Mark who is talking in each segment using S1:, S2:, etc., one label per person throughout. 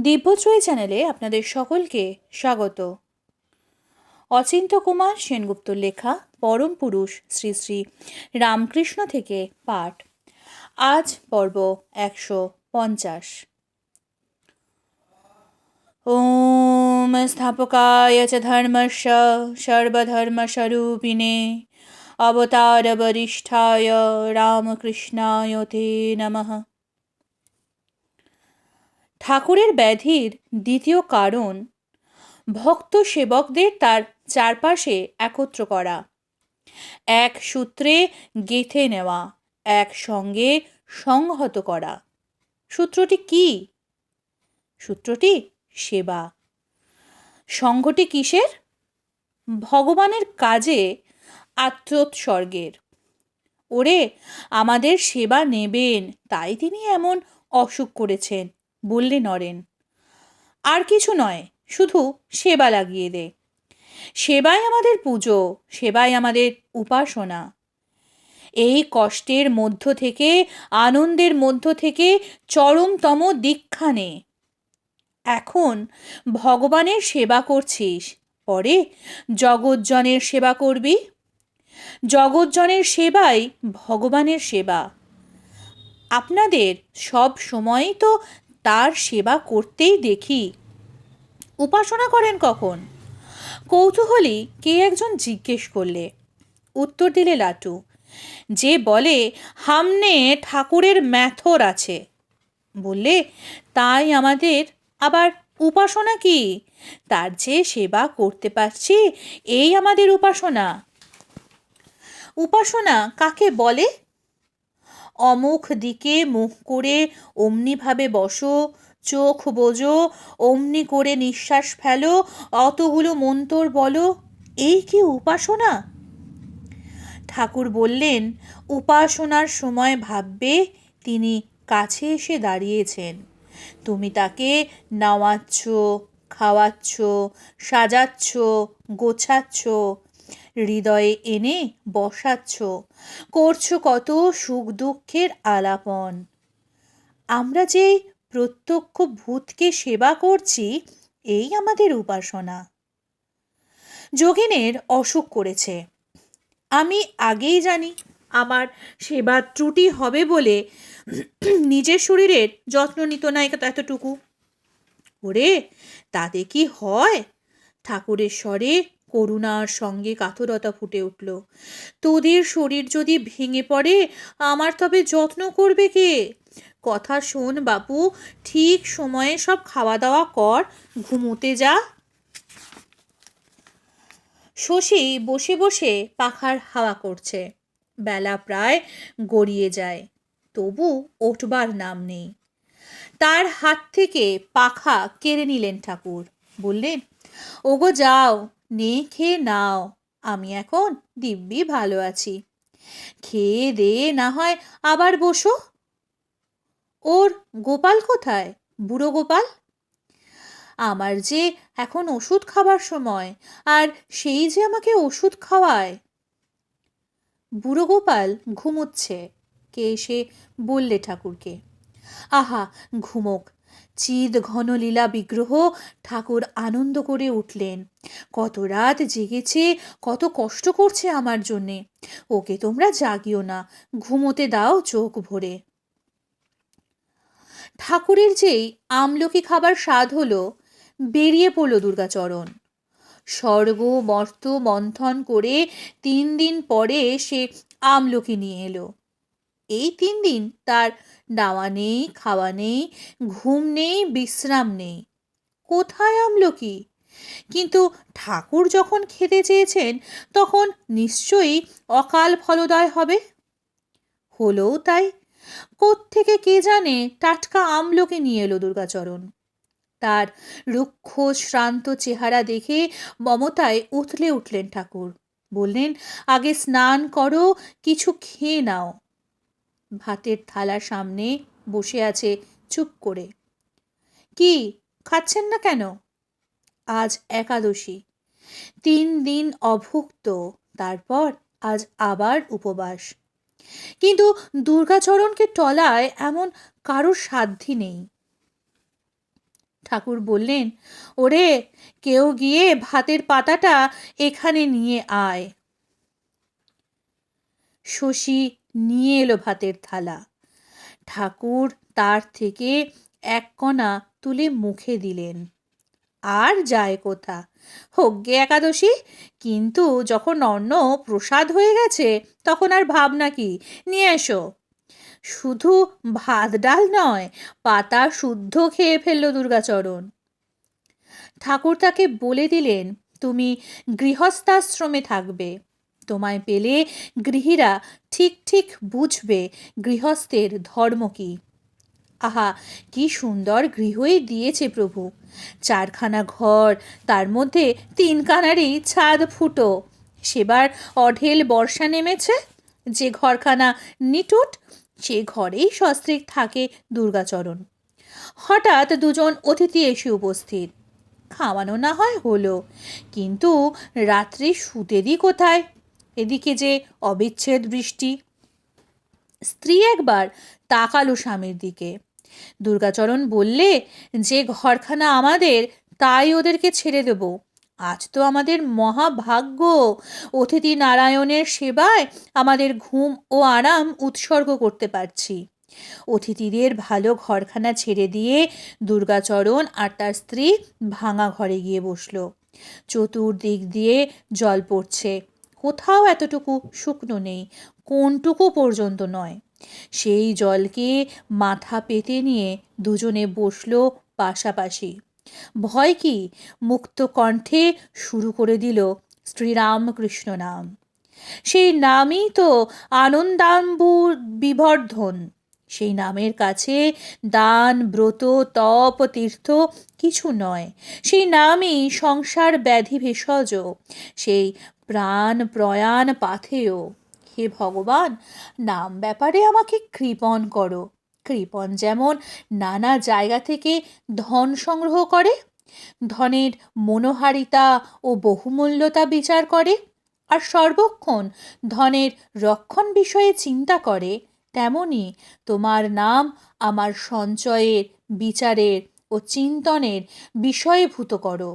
S1: দিব্যত্রয়ী চ্যানেলে আপনাদের সকলকে স্বাগত। অচিন্ত কুমার সেনগুপ্তর লেখা, পরম পুরুষ, শ্রী শ্রী রামকৃষ্ণ থেকে পাঠ। আজ পর্ব একশো পঞ্চাশ। ওম স্থাপকায় চ ধর্মস্য সর্বধর্মস্বরূপিণে অবতার বরিষ্ঠায় রামকৃষ্ণায় নমঃ। ঠাকুরের ব্যাধির দ্বিতীয় কারণ, ভক্ত সেবকদের তার চারপাশে একত্র করা। এক সূত্রে গেঁথে নেওয়া একসঙ্গে সংহত করা। সূত্রটি কি? সূত্রটি সেবা। সংঘটি কিসের? ভগবানের কাজে আত্মোৎসর্গের ওরে, আমাদের সেবা নেবেন, তাই তিনি এমন অসুখ করেছেন। বললে নরেন, আর কিছু নয়, শুধু সেবা লাগিয়ে দে। সেবাই আমাদের পুজো, সেবাই আমাদের উপাসনা। এই কষ্টের মধ্য থেকে, আনন্দের মধ্য থেকে চরমতম দীক্ষা নে। এখন ভগবানের সেবা করছিস, পরে জগজ্জনের সেবা করবি। জগজ্জনের সেবাই ভগবানের সেবা। আপনাদের সব সময়ই তো তার সেবা করতেই দেখি। উপাসনা করেন কখন? কৌতূহলী কে একজন জিজ্ঞেস করলে। উত্তর দিলে লাটু, যে বলে, হামনে ঠাকুরের ম্যাথর আছে। বললে, তাই আমাদের আবার উপাসনা কি? তার যে সেবা করতে পারছি, এই আমাদের উপাসনা। উপাসনা কাকে বলে? অমুখ দিকে মুখ করে অমনিভাবে বসো, চোখ বোঝো, অমনি করে নিঃশ্বাস ফেলো, অতগুলো মন্তর বলো, এই কি উপাসনা? ঠাকুর বললেন, উপাসনার সময় ভাববে, তিনি কাছে এসে দাঁড়িয়েছেন। তুমি তাকে নাওয়াচ্ছ, খাওয়াচ্ছ, সাজাচ্ছ, গোছাচ্ছ হৃদয়ে এনে বসাচ্ছ। করছ কত সুখ দুঃখের আলাপন। আমরা যে প্রত্যক্ষ ভূতকে সেবা করছি, এই আমাদের উপাসনা। যোগিনের অসুখ করেছে। আমি আগেই জানি আমার সেবার ত্রুটি হবে বলে নিজের শরীরের যত্ন নিত না এতটুকু। ওরে, তাতে কি হয়? ঠাকুরের স্বরে করুণার সঙ্গে কাতরতা ফুটে উঠল। তোদের শরীর যদি ভেঙে পড়ে, আমার তবে যত্ন করবে কে? কথা শোন বাপু, ঠিক সময়ে সব খাওয়া দাওয়া কর, ঘুমোতে যা। শশী বসে বসে পাখার হাওয়া করছে। বেলা প্রায় গড়িয়ে যায়, তবু ওঠবার নাম নেই। তার হাত থেকে পাখা কেড়ে নিলেন ঠাকুর। বললেন, ওগো যাও নে, খেয়ে নাও। আমি এখন দিব্যি ভালো আছি। খেয়ে দে, না হয় আবার বসো। ওর গোপাল কোথায়? বুড়ো গোপাল? আমার যে এখন ওষুধ খাবার সময়, আর সেই যে আমাকে ওষুধ খাওয়ায়। বুড়ো গোপাল ঘুমোচ্ছে। কে এসে বললে ঠাকুরকে? আহা, ঘুমোক। চিদ ঘন লীলা বিগ্রহ ঠাকুর আনন্দ করে উঠলেন। কত রাত জেগেছে, কত কষ্ট করছে আমার জন্যে। ওকে তোমরা জাগিও না, ঘুমোতে দাও চোখ ভরে। ঠাকুরের যেই আমলকি খাবার স্বাদ হলো, বেরিয়ে পড়ল দুর্গাচরণ। স্বর্গ, মর্ত, মন্থন করে তিন দিন পরে সে আমলকি নিয়ে এলো। এই তিন দিন তার নাওয়া নেই, খাওয়া নেই, ঘুম নেই, বিশ্রাম নেই। কোথায় আমলকি কিন্তু ঠাকুর যখন খেতে চেয়েছেন, তখন নিশ্চয়ই অকাল ফলদায় হবে। হলেও তাই। কোত্থেকে কে জানে টাটকা আমলকি নিয়ে এলো দুর্গাচরণ। তার রুক্ষ, শ্রান্ত চেহারা দেখে মমতায় উথলে উঠলেন ঠাকুর। বললেন, আগে স্নান করো, কিছু খেয়ে নাও। ভাতের থালার সামনে বসে আছে চুপ করে। কি, খাচ্ছেন না কেন? আজ একাদশী। তিন দিন অভুক্ত, তারপর আজ আবার উপবাস। কিন্তু দুর্গাচরণকে টলায় এমন কারোর সাধ্যি নেই। ঠাকুর বললেন, ওরে, কেউ গিয়ে ভাতের পাতাটা এখানে নিয়ে আয়। শশী নিয়ে এলো ভাতের থালা। ঠাকুর তার থেকে এক কণা তুলে মুখে দিলেন। আর যায় কোথা? হোগ্যে একাদশী? কিন্তু যখন অন্ন প্রসাদ হয়ে গেছে, তখন আর ভাবনা কি? নিয়ে এসো। শুধু ভাত ডাল নয়, পাতা শুদ্ধ খেয়ে ফেলল দুর্গাচরণ। ঠাকুর তাকে বলে দিলেন, তুমি গৃহস্থাশ্রমে থাকবে। তোমায় পেলে গৃহীরা ঠিক ঠিক বুঝবে গৃহস্থের ধর্ম কী। আহা, কি সুন্দর গৃহই দিয়েছে প্রভু। চারখানা ঘর, তার মধ্যে তিনখানারই ছাদ ফুটো। সেবার অঢেল বর্ষা নেমেছে। যে ঘরখানা নিটুট, সে ঘরেই সস্ত্রীক থাকে দুর্গাচরণ। হঠাৎ দুজন অতিথি এসে উপস্থিত। খাওয়ানো না হয় হলো, কিন্তু রাত্রি দি কোথায়? এদিকে যে অবিচ্ছেদ বৃষ্টি। স্ত্রী একবার তাকালো স্বামীর দিকে। দুর্গাচরণ বললে, যে ঘরখানা আমাদের, তাই ওদেরকে ছেড়ে দেব। আজ তো আমাদের মহাভাগ্য। অতিথি নারায়ণের সেবায় আমাদের ঘুম ও আরাম উৎসর্গ করতে পারছি। অতিথিদের ভালো ঘরখানা ছেড়ে দিয়ে দুর্গাচরণ আর তার স্ত্রী ভাঙা ঘরে গিয়ে বসল। চতুর্দিক দিয়ে জল পড়ছে। কোথাও এতটুকু শুকনো নেই, কোনটুকু পর্যন্ত নয়। সেই জলকে মাথা পেতে নিয়ে দুজনে বসল পাশাপাশি। ভয় কি? মুক্ত কণ্ঠে শুরু করে দিল শ্রীরামকৃষ্ণ নাম। সেই নামই তো আনন্দাম্বুর বিবর্ধন সেই নামের কাছে দান, ব্রত, তপ, তীর্থ কিছু নয়। সেই নামই সংসার ব্যাধি ভেষজ সেই প্রাণ প্রয়াণ পাথেয়। হে ভগবান, নাম ব্যাপারে আমাকে কৃপণ করো। কৃপণ যেমন নানা জায়গা থেকে ধন সংগ্রহ করে, ধনের মনোহারিতা ও বহুমূল্যতা বিচার করে, আর সর্বক্ষণ ধনের রক্ষণ বিষয়ে চিন্তা করে, তেমনি তোমার নাম আমার সঞ্চয়ের, বিচারের ও চিন্তনের বিষয়ভূত করো।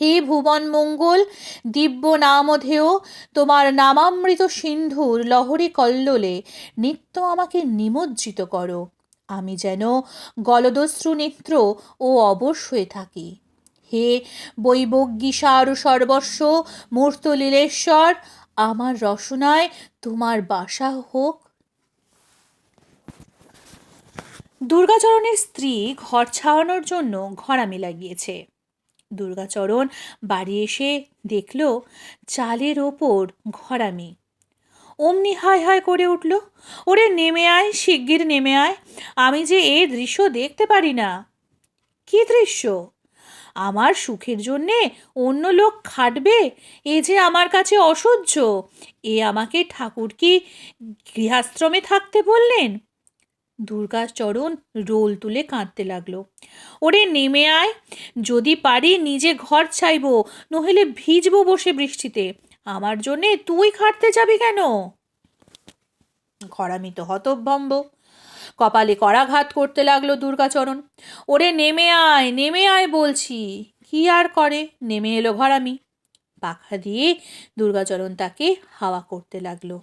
S1: হে ভুবন মঙ্গল দিব্য নামধেয়, তোমার নামামৃত সিন্ধুর লহরী কল্লোলে নিত্য আমাকে নিমজ্জিত করো। আমি যেন গলদস্রু নেত্র ও অবশ হয়ে থাকি। হে বৈবজ্ঞিসার সর্বস্ব, মূর্তলীলেশ্বর, আমার রসনায় তোমার বাসা হোক। দুর্গাচরণের স্ত্রী ঘর ছাড়ানোর জন্য ঘরামি লাগিয়েছে। দুর্গাচরণ বাড়ি এসে দেখল চালের ওপর ঘরামি। অমনি হায় হায় করে উঠল, ওরে নেমে আয়, শিগগির নেমে আয়, আমি যে এ দৃশ্য দেখতে পারি না। কি দৃশ্য? আমার সুখের জন্যে অন্য লোক খাটবে, এ যে আমার কাছে অসহ্য। এ আমাকে ঠাকুর কি গৃহাশ্রমে থাকতে বললেন? দুর্গাচরণ রোল তুলে কাঁদতে লাগল। ওরে নেমে আয়, যদি পারি নিজে ঘর ছাইব, নইলে ভিজবো বসে বৃষ্টিতে। আমার জন্যে তুই খাটতে যাবি কেন? ঘরামি তো হতভম্ব। কপালে করাঘাত করতে লাগল দুর্গাচরণ ওরে নেমে আয় নেমে আয় বলছি। কি আর করে? নেমে এলো ঘরামি। পাখা দিয়ে দুর্গাচরণ তাকে হাওয়া করতে লাগল।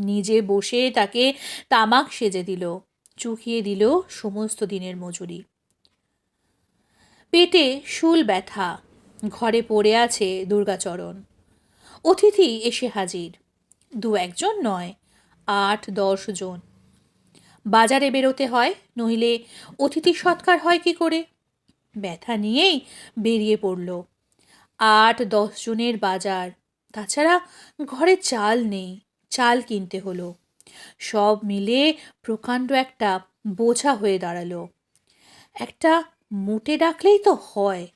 S1: নিজে বসে তাকে তামাক সেজে দিল, চুকিয়ে দিল সমস্ত দিনের মজুরি। পেটে শুল ব্যথা, ঘরে পড়ে আছে দুর্গাচরণ। অতিথি এসে হাজির, দু একজন নয়, আট, দশ জন। বাজারে বেরোতে হয়, নইলে অতিথি সৎকার হয় কি করে? ব্যথা নিয়েই বেরিয়ে পড়ল। আট, দশ জনের বাজার, তাছাড়া ঘরে চাল নেই। চাল কিনতে হলো। সব মিলে প্রকাণ্ড একটা বোঝা হয়ে দাঁড়াল। একটা মুটে ডাকলেই তো হয়।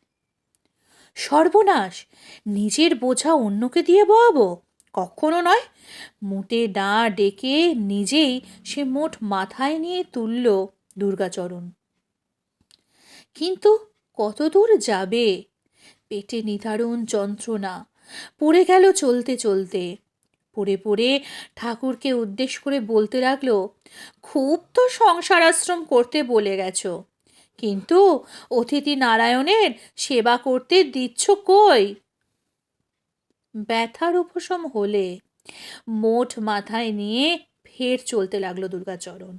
S1: সর্বনাশ! নিজের বোঝা অন্যকে দিয়ে বয়াবো কখনো নয়। মুটে ডা ডেকে নিজেই সে মোট মাথায় নিয়ে তুলল দুর্গাচরণ। কিন্তু কত দূর যাবে? পেটে নিধারণ যন্ত্রণা। পড়ে গেল চলতে চলতে। পড়ে পড়ে ঠাকুরকে উদ্দেশ্য করে বলতে লাগল, খুব তো সংসার আশ্রম করতে বলে গেছো। কিন্তু অতিথি নারায়ণের সেবা করতে দিচ্ছ কই? ব্যথার উপশম হলে মোট মাথায় নিয়ে ফের চলতে লাগল দুর্গাচরণ।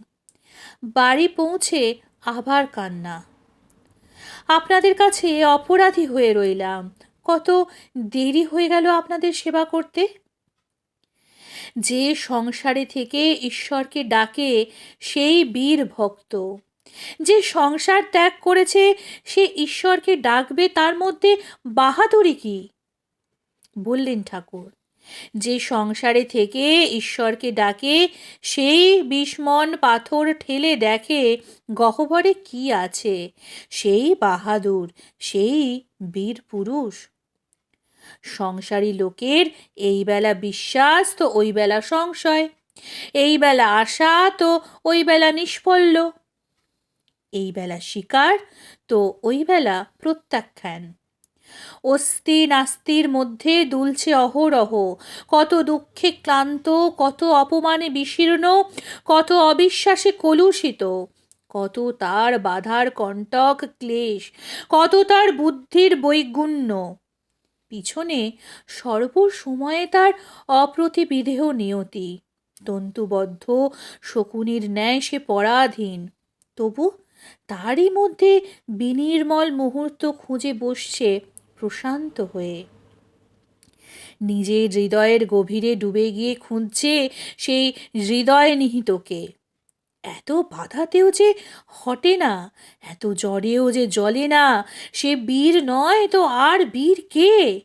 S1: বাড়ি পৌঁছে আবার কান্না। আপনাদের কাছে অপরাধী হয়ে রইলাম। কত দেরি হয়ে গেল আপনাদের সেবা করতে? যে সংসারে থেকে ঈশ্বরকে ডাকে, সেই বীর ভক্ত। যে সংসার ত্যাগ করেছে, সে ঈশ্বরকে ডাকবে, তার মধ্যে বাহাদুরি কি? বললেন ঠাকুর, যে সংসারে থেকে ঈশ্বরকে ডাকে, সেই বিস্মন পাথর ঠেলে দেখে গহ্বরে কি আছে? সেই বাহাদুর, সেই বীর পুরুষ। সংসারী লোকের এই বেলা বিশ্বাস তো ওই বেলা সংশয়। এই বেলা আশা তো ওই বেলা নিষ্ফল্য। এই বেলা শিকার তো ওই বেলা প্রত্যাখ্যান। অস্থি নাস্তির মধ্যে দুলছে অহরহ। কত দুঃখে ক্লান্ত, কত অপমানে বিশীর্ণ, কত অবিশ্বাসে কলুষিত। কত তার বাধার কণ্টক ক্লেশ, কত তার বুদ্ধির বৈগুণ্য। পিছনে সর্বসময়ে তার অপ্রতিবিধেয় নিয়তি। তন্তুবদ্ধ শকুনির ন্যায় সে পরাধীন। তবু তারই মধ্যে বিনির্মল মুহূর্ত খুঁজে বসছে প্রশান্ত হয়ে। নিজের হৃদয়ের গভীরে ডুবে গিয়ে খুঁজছে সেই হৃদয় নিহিতকে এত বাধাতেও যে হটে না, এত জ্বরেও যে জ্বলে না, সে বীর নয় তো আর বীর কে?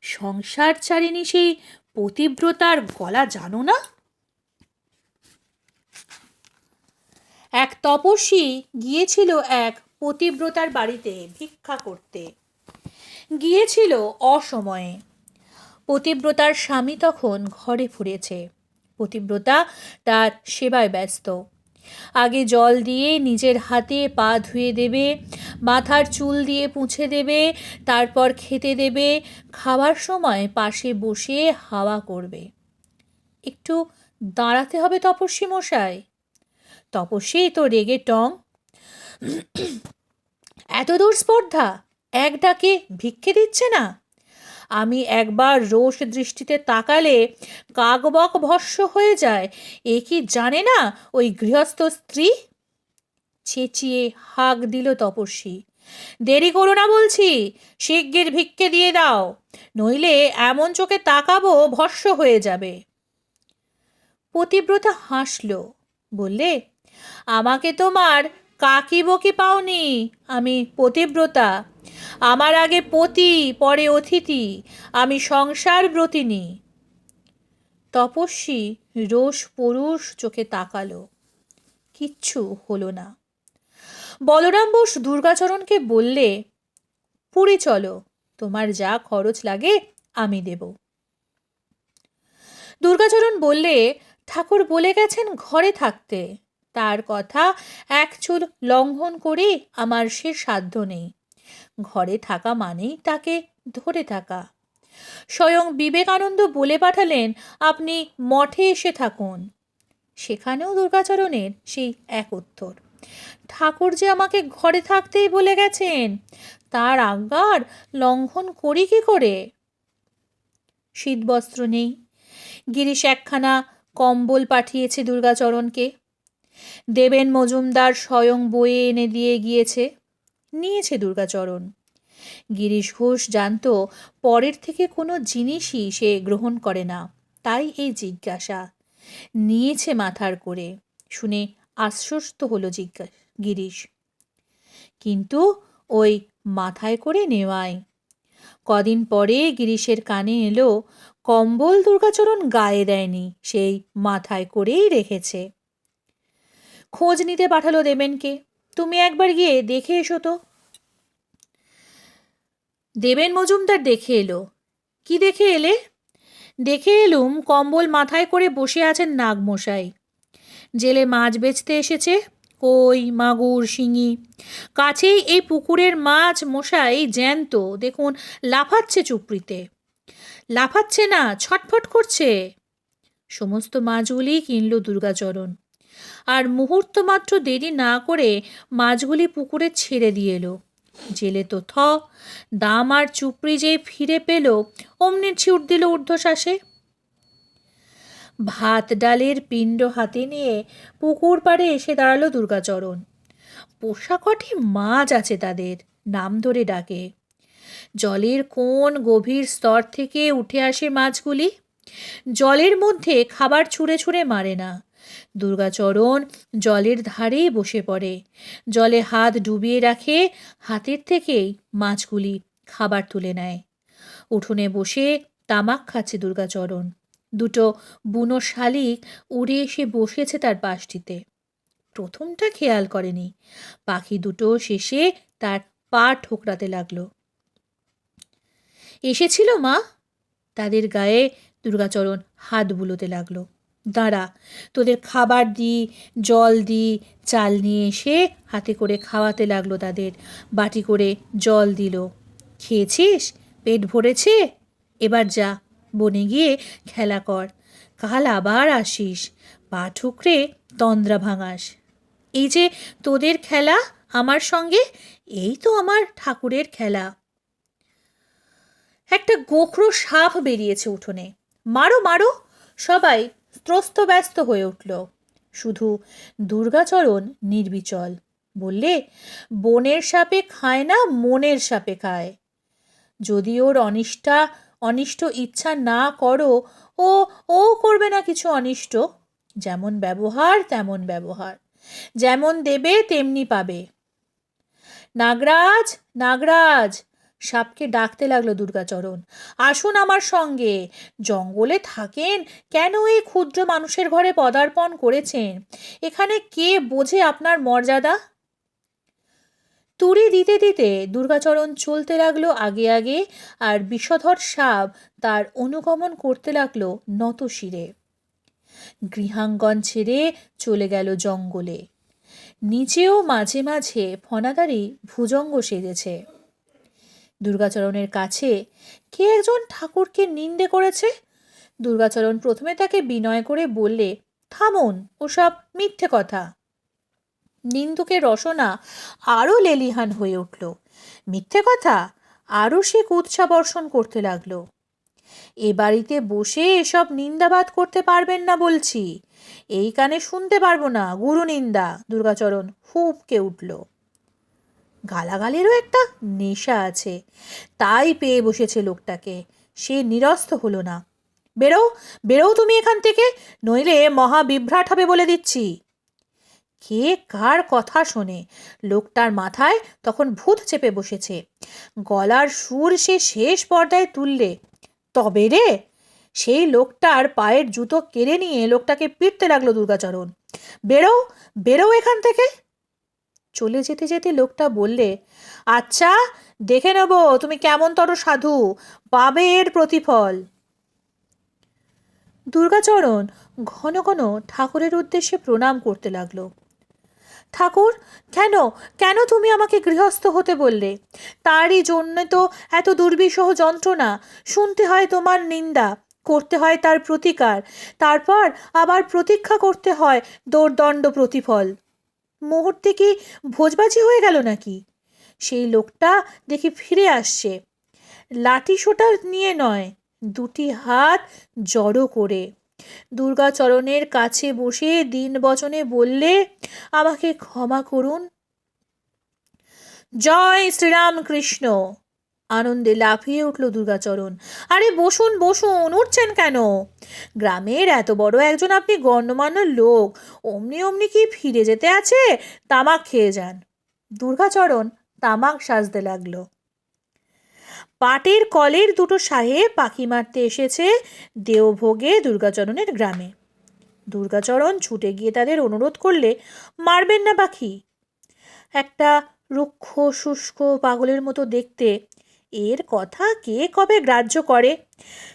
S1: সংসার ছাড়েনি সেই পতিব্রতার গলা, জানো না? এক তপস্বী গিয়েছিল এক পতিব্রতার বাড়িতে ভিক্ষা করতে। গিয়েছিল অসময়ে। পতিব্রতার স্বামী তখন ঘরে ফুরেছে। পতিব্রতা তার সেবায় ব্যস্ত। আগে জল দিয়ে নিজের হাতে পা ধুয়ে দেবে, মাথার চুল দিয়ে পুছে দেবে, তারপর খেতে দেবে, খাবার সময় পাশে বসে হাওয়া করবে। একটু দাঁড়াতে হবে তপস্বী মশাই। তপস্বী তো রেগে টং। এত দূর স্পর্ধা, এক ডাকে ভিক্ষে দিচ্ছে না? আমি একবার রোষ দৃষ্টিতে তাকালে কাকবক ভস্য হয়ে যায়। এ কি জানে না ওই গৃহস্থ স্ত্রী? চেঁচিয়ে হাঁক দিল তপস্বী। দেরি করো না বলছি, শিগগির ভিক্ষে দিয়ে দাও, নইলে এমন চোখে তাকাবো ভস্য হয়ে যাবে। পতিব্রতা হাসল, বললে, আমাকে তোমার কাকি বকি পাওনি? আমি পতিব্রতা। আমার আগে পতি, পরে অতিথি, আমি সংসার ব্রতিনী। তপস্বী রোষ পুরুষ চোখে তাকালো। কিচ্ছু হলো না। বলরাম বোস দুর্গাচরণকে বললে, পুরী চলো, তোমার যা খরচ লাগে আমি দেব। দুর্গাচরণ বললে, ঠাকুর বলে গেছেন ঘরে থাকতে। তার কথা এক চুল লঙ্ঘন করে আমার সে সাধ্য নেই। ঘরে থাকা মানেই তাকে ধরে থাকা। স্বয়ং বিবেকানন্দ বলে পাঠালেন, আপনি মঠে এসে থাকুন। সেখানেও দুর্গাচরণের সেই এক উত্তর। ঠাকুর যে আমাকে ঘরে থাকতেই বলে গেছেন, তার আজ্ঞার লঙ্ঘন করি কি করে? শীতবস্ত্র নেই। গিরিশ একখানা কম্বল পাঠিয়েছে দুর্গাচরণকে। দেবেন মজুমদার স্বয়ং বয়ে এনে দিয়ে গিয়েছে। নিয়েছে দুর্গাচরণ। গিরিশ ঘোষ জানত, পরের থেকে কোনো জিনিসই সে গ্রহণ করে না। তাই এই জিজ্ঞাসা। নিয়েছে মাথার করে। শুনে আশ্বস্ত হলো জিজ্ঞাস গিরিশ। কিন্তু ওই মাথায় করে নেওয়ায়। কদিন পরে গিরিশের কানে এলো, কম্বল দুর্গাচরণ গায়ে দেয়নি, সেই মাথায় করেই রেখেছে। খোঁজ নিতে পাঠালো দেবেনকে। তুমি একবার গিয়ে দেখে এসো তো। দেবেন মজুমদার দেখে এলো। কি দেখে এলে? দেখে এলুম কম্বল মাথায় করে বসে আছেন নাগমশাই। জেলে মাছ বেচতে এসেছে, কই, মাগুর, শিঙি। কাছেই এই পুকুরের মাছ মশাই জ্যান্ত, দেখুন লাফাচ্ছে চুপড়িতে। লাফাচ্ছে না, ছটফট করছে। সমস্ত মাছগুলি কিনল দুর্গাচরণ। আর মুহূর্ত মাত্র দেরি না করে মাছগুলি পুকুরে ছেড়ে দিয়ে এলো। জেলে তো থ, দাম আর চুপড়ি যেই ফিরে পেল, অমনি ছিউট দিল ঊর্ধ্বশ্বাসে। ভাত ডালের পিণ্ড হাতে নিয়ে পুকুর পাড়ে এসে দাঁড়াল দুর্গাচরণ। পোষা কটি মাছ আছে তাদের, নাম ধরে ডাকে। জলের কোন গভীর স্তর থেকে উঠে আসে মাছগুলি। জলের মধ্যে খাবার ছুঁড়ে ছুঁড়ে মারে না। দুর্গাচরণ জলের ধারে বসে পড়ে। জলে হাত ডুবিয়ে রাখে, হাতের থেকেই মাছগুলি খাবার তুলে নেয়। উঠোনে বসে তামাক খাচ্ছে দুর্গাচরণ দুটো বুনো শালিক উড়ে এসে বসেছে তার পাশটিতে প্রথমটা খেয়াল করেনি। পাখি দুটো শেষে তার পা ঠোকরাতে লাগল। এসেছিল মা? তাদের গায়ে দুর্গাচরণ হাত বুলোতে লাগল। দাঁড়া, তোদের খাবার দি, জল দি, চাল নিয়ে এসে হাতে করে খাওয়াতে লাগল তাদের। বাটি করে জল দিল। খেয়েছিস? পেট ভরেছে? এবার যা, বনে গিয়ে খেলা কর। কাল আবার আসিস। পা ঠুকরে তন্দ্রা ভাঙাস। এই যে তোদের খেলা আমার সঙ্গে, এই তো আমার ঠাকুরের খেলা। একটা গোখরো সাপ বেরিয়েছে উঠোনে। মারো মারো, সবাই ত্রস্ত ব্যস্ত হয়ে উঠল। শুধু দুর্গাচরণ নির্বিচল। বললে, বনের সাপে খায় না, মনের সাপে খায়। যদি ওর অনিষ্টা অনিষ্ট ইচ্ছা না করো, ও ও করবে না কিছু অনিষ্ট। যেমন ব্যবহার, তেমন ব্যবহার। যেমন দেবে, তেমনি পাবে। নাগরাজ নাগরাজ সাপকে ডাকতে লাগল দুর্গাচরণ। আসুন আমার সঙ্গে। জঙ্গলে থাকেন? কেন এই ক্ষুদ্র মানুষের ঘরে পদার্পণ করেছেন? এখানে কে বোঝে আপনার মর্যাদা? তুড়ি দিতে দিতে দুর্গাচরণ চলতে লাগল আগে আগে, আর বিষধর সাপ তার অনুগমন করতে লাগল নত শিরে। গৃহাঙ্গন ছেড়ে চলে গেল জঙ্গলে। নিচেও মাঝে মাঝে ফনাদারি ভুজঙ্গ সেজেছে। দুর্গাচরণের কাছে কে একজন ঠাকুরকে নিন্দে করেছে? দুর্গাচরণ প্রথমে তাকে বিনয় করে বললে, থামুন, ওসব মিথ্যে কথা। নিন্দুকের রসনা আরও লেলিহান হয়ে উঠল। মিথ্যে কথা? আরও সে কুৎসা বর্ষণ করতে লাগল। এ বাড়িতে বসে এসব নিন্দাবাদ করতে পারবেন না বলছি। এই কানে শুনতে পারব না, গুরু নিন্দা। দুর্গাচরণ হুপকে উঠল। গালাগালেরও একটা নেশা আছে। তাই পেয়ে বসেছে লোকটাকে। সে নিরস্ত হলো না। বেরো বেরো তুমি এখান থেকে, নইলে মহা বিভ্রাট হবে বলে দিচ্ছি। কে কার কথা শোনে? লোকটার মাথায় তখন ভূত চেপে বসেছে। গলার সুর সে শেষ পর্দায় তুললে। তবে রে, সেই লোকটার পায়ের জুতো কেড়ে নিয়ে লোকটাকে পিটতে লাগল দুর্গাচরণ। বেরো বেরো এখান থেকে। চলে যেতে যেতে লোকটা বললে আচ্ছা দেখে নেব, তুমি কেমন তর সাধু পাবে এর প্রতিফল। দুর্গাচরণ ঘন ঘন ঠাকুরের উদ্দেশ্যে প্রণাম করতে লাগল। ঠাকুর, কেন কেন তুমি আমাকে গৃহস্থ হতে বললে? তারই জন্য তো এত দুর্বিষহ যন্ত্রণা। শুনতে হয় তোমার নিন্দা, করতে হয় তার প্রতিকার, তারপর আবার প্রতীক্ষা করতে হয় দৌর্দণ্ড প্রতিফল। মুহূর্তে কি ভোজবাজি হয়ে গেল নাকি? সেই লোকটা দেখি ফিরে আসছে। লাঠি সোটা নিয়ে নয়, দুটি হাত জড়ো করে। দুর্গাচরণের কাছে বসে দিন বচনে বললে, আমাকে ক্ষমা করুন। জয় শ্রীরাম কৃষ্ণ আনন্দে লাফিয়ে উঠল দুর্গাচরণ। আরে বসুন বসুন, উঠছেন কেন? গ্রামের এত বড় একজন আপনি গণ্যমান্য লোক, অমনি অমনি কি ফিরে যেতে আছে? তামাক খেয়ে যান। দুর্গাচরণ তামাক সাজতে লাগল। পাটের কলের দুটো সাহেব পাখি মারতে এসেছে দেওভোগে দুর্গাচরণের গ্রামে। দুর্গাচরণ ছুটে গিয়ে তাদের অনুরোধ করলে, মারবেন না পাখি। একটা রুক্ষ, শুষ্ক পাগলের মতো দেখতে এর কথা কে কবে গ্রাহ্য করে?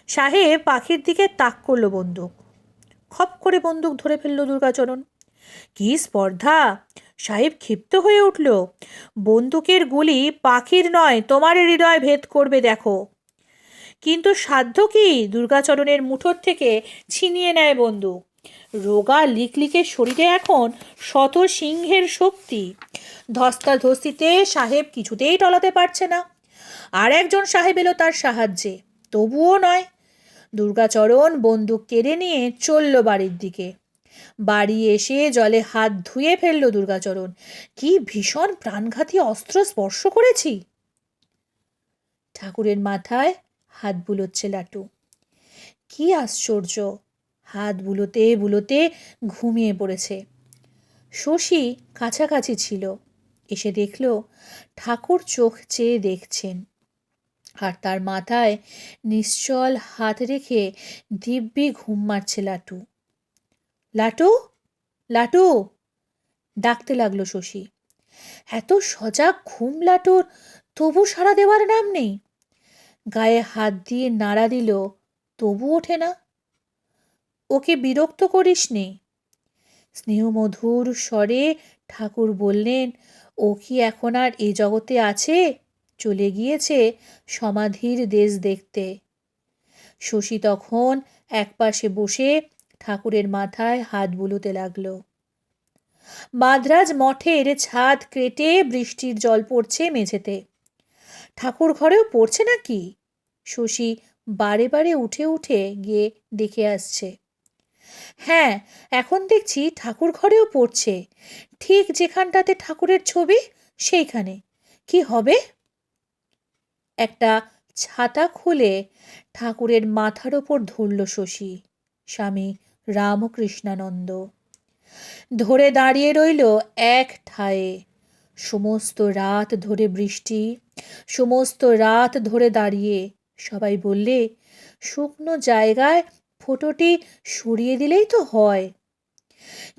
S1: সাহেব পাখির দিকে তাক করল বন্দুক। খপ করে বন্দুক ধরে ফেলল দুর্গাচরণ। কি স্পর্ধা! সাহেব ক্ষিপ্ত হয়ে উঠল। বন্দুকের গুলি পাখির নয়, তোমার হৃদয় ভেদ করবে, দেখো। কিন্তু সাধ্য কি? দুর্গাচরণের মুঠোর থেকে ছিনিয়ে নেয় বন্দুক। রোগা লিকলিকের শরীরে এখন শত সিংহের শক্তি। ধস্তাধস্তিতে সাহেব কিছুতেই টলাতে পারছে না। আর একজন সাহেব এলো তার সাহায্যে। তবুও নয়। দুর্গাচরণ বন্দুক কেড়ে নিয়ে চলল বাড়ির দিকে। বাড়ি এসে জলে হাত ধুয়ে ফেলল দুর্গাচরণ। কি ভীষণ প্রাণঘাতী অস্ত্র স্পর্শ করেছি। ঠাকুরের মাথায় হাত বুলোচ্ছে লাটু। কি আশ্চর্য! হাত বুলোতে বুলোতে ঘুমিয়ে পড়েছে। শশী কাছাকাছি ছিল। এসে দেখল ঠাকুর চোখ চেয়ে দেখছেন। আর তার মাথায় নিশ্চল হাত রেখে দিব্যি ঘুম মারছে লাটু। লাটু? লাটু? ডাকতে লাগল শশী। এত সজাগ ঘুম লাটুর, তবু সাড়া দেওয়ার নাম নেই। গায়ে হাত দিয়ে নাড়া দিল, তবু ওঠে না। ওকে বিরক্ত করিস নি। স্নেহমধুর স্বরে ঠাকুর বললেন, ও কি এখন আর এ জগতে আছে? চলে গিয়েছে সমাধির দেশ দেখতে। শশী তখন একপাশে বসে ঠাকুরের মাথায় হাত বুলোতে লাগল। মাদ্রাজ মঠের ছাদ কেটে বৃষ্টির জল পড়ছে মেঝেতে। ঠাকুর ঘরেও পড়ছে নাকি? শশী বারে বারে উঠে উঠে গিয়ে দেখে আসছে। হ্যাঁ এখন দেখছি ঠাকুর ঘরেও পড়ছে। ঠিক যেখানটাতে ঠাকুরের ছবি, সেইখানে। কি হবে? একটা ছাতা খুলে ঠাকুরের মাথার ওপর ধরল শশী, স্বামী রামকৃষ্ণানন্দ। ধরে দাঁড়িয়ে রইল এক ঠায়ে। সমস্ত রাত ধরে বৃষ্টি, সমস্ত রাত ধরে দাঁড়িয়ে। সবাই বললে, শুকনো জায়গায় ফোটোটি সরিয়ে দিলেই তো হয়।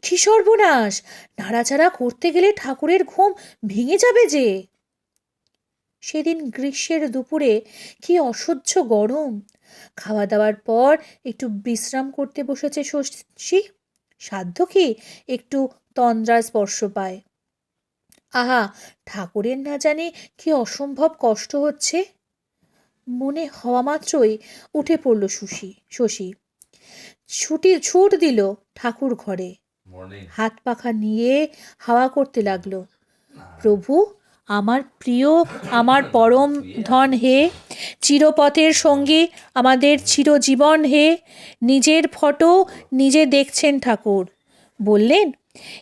S1: কি সর্বনাশ! নাড়াচাড়া করতে গেলে ঠাকুরের ঘুম ভেঙে যাবে যে। সেদিন গ্রীষ্মের দুপুরে কি অসহ্য গরম। খাওয়া দাওয়ার পর একটু বিশ্রাম করতে বসেছে শশী। সাধ্য কি একটু তন্দ্রা স্পর্শ পায়। আহা ঠাকুরের না জানি কি অসম্ভব কষ্ট হচ্ছে। মনে হওয়া মাত্রই উঠে পড়ল সুশি শশী। ছুটি ছুট দিল ঠাকুর ঘরে। হাত পাখা নিয়ে হাওয়া করতে লাগল। প্রভু আমার প্রিয়, আমার পরম ধন হে। চিরপথের সঙ্গী আমাদের চিরজীবন হে। নিজের ফটো নিজে দেখছেন ঠাকুর। বললেন,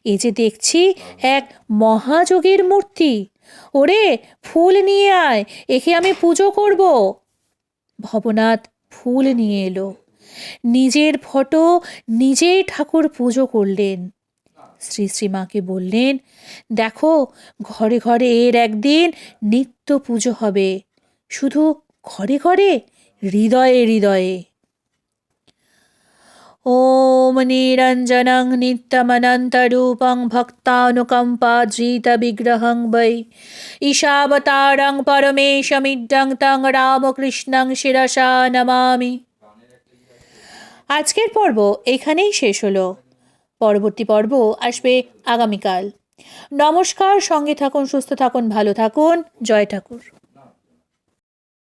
S1: এ যে দেখছি এক মহাযোগীর মূর্তি। ওরে, ফুল নিয়ে আয়, একে আমি পুজো করব। ভবনাথ ফুল নিয়ে এলো। নিজের ফটো নিজেই ঠাকুর পুজো করলেন। শ্রী শ্রীমাকে বললেন দেখো ঘরে ঘরে এর একদিন নিত্য পুজো হবে শুধু ঘরে ঘরে হৃদয়ে হৃদয়ে ॐ निरञ्जनं नित्यमनन्तरूपं भक्तानुकम्पाधृतविग्रहं वै ईशावतारं परमेशमिड्डं तं রামকৃষ্ণং শিরসা নমামি আজকের পর্ব এখানেই শেষ হলো পরবর্তী পর্ব আসবে আগামীকাল। নমস্কার সঙ্গে থাকুন সুস্থ থাকুন ভালো থাকুন। জয় ঠাকুর।